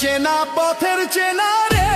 চেনা পথের চেনা রে।